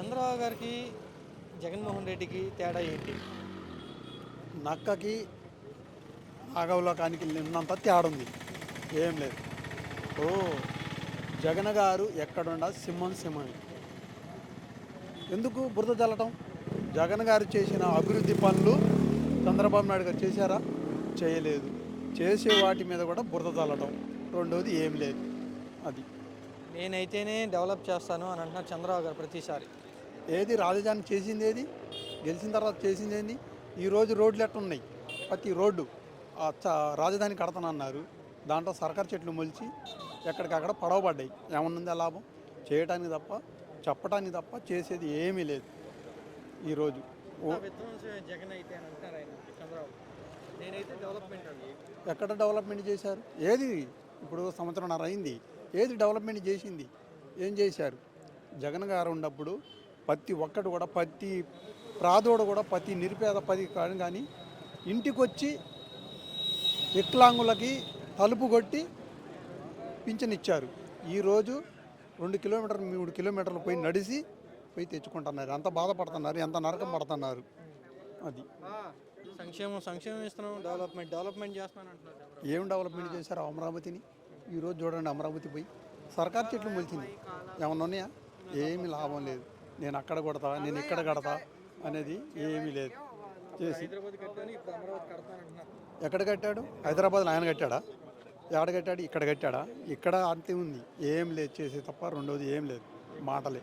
చంద్రబాబు గారికి జగన్మోహన్ రెడ్డికి తేడా ఏంటి? నక్కకి నాగవలోకానికి నిన్నంత తేడుంది ఏం లేదు. ఓ జగన్ గారు ఎక్కడుండ సింహం సింహమే. ఎందుకు బురద చల్లటం జగన్ గారు చేసిన అభివృద్ధి పనులు చంద్రబాబు నాయుడు గారు చేశారా? చేయలేదు. చేసే వాటి మీద కూడా బురద చల్లటం రెండోది ఏం లేదు. అది. నేనైతేనే డెవలప్ చేస్తాను అని అంటున్నారు చంద్రబాబు గారు ప్రతిసారి. ఏది రాజధాని చేసింది ఏది? గెలిచిన తర్వాత చేసింది ఏంది? ఈరోజు రోడ్లు ఎట్టున్నాయి? ప్రతి రోడ్డు రాజధాని కడతానన్నారు. దాంట్లో సర్కారు చెట్లు మొలిచి ఎక్కడికక్కడ పడవబడ్డాయి. ఏమన్నుందా లాభం? చేయటానికి తప్ప చెప్పడానికి తప్ప చేసేది ఏమీ లేదు ఈరోజు ఎక్కడ డెవలప్మెంట్ చేశారు? ఏది? ఇప్పుడు సంవత్సరంన్నర అయింది ఏది డెవలప్మెంట్ చేసింది? ఏం చేశారు? జగన్ గారు ఉన్నప్పుడు ప్రతి ఒక్కటి కూడా ప్రతి ప్రాదోడు కూడా ప్రతి నిరుపేద పది కాదు కానీ ఇంటికి వచ్చి వికలాంగులకి తలుపు కొట్టి పింఛన్ ఇచ్చారు ఈరోజు రెండు కిలోమీటర్లు మూడు కిలోమీటర్లు పోయి నడిచి పోయి తెచ్చుకుంటున్నారు. ఎంత బాధపడుతున్నారు ఎంత నరకం పడుతున్నారు అది. సంక్షేమం సంక్షేమం ఇస్తున్నాం డెవలప్మెంట్ డెవలప్మెంట్ చేస్తున్నాను ఏం డెవలప్మెంట్ చేశారు అమరావతిని? ఈరోజు చూడండి అమరావతి పోయి. సర్కార్ చెట్లు మొలిచింది. ఏమన్నా ఉన్నాయా? ఏమీ లాభం లేదు. నేను అక్కడ కొడతా నేను ఇక్కడ కడతా అనేది ఏమీ లేదు. చేసి. ఎక్కడ కట్టాడు? హైదరాబాద్లో ఆయన కట్టాడా? ఎక్కడ కట్టాడు? ఇక్కడ కట్టాడా? ఇక్కడ అంతే ఉంది. ఏం లేదు చేసే తప్ప రెండోది ఏం లేదు. మాటలే.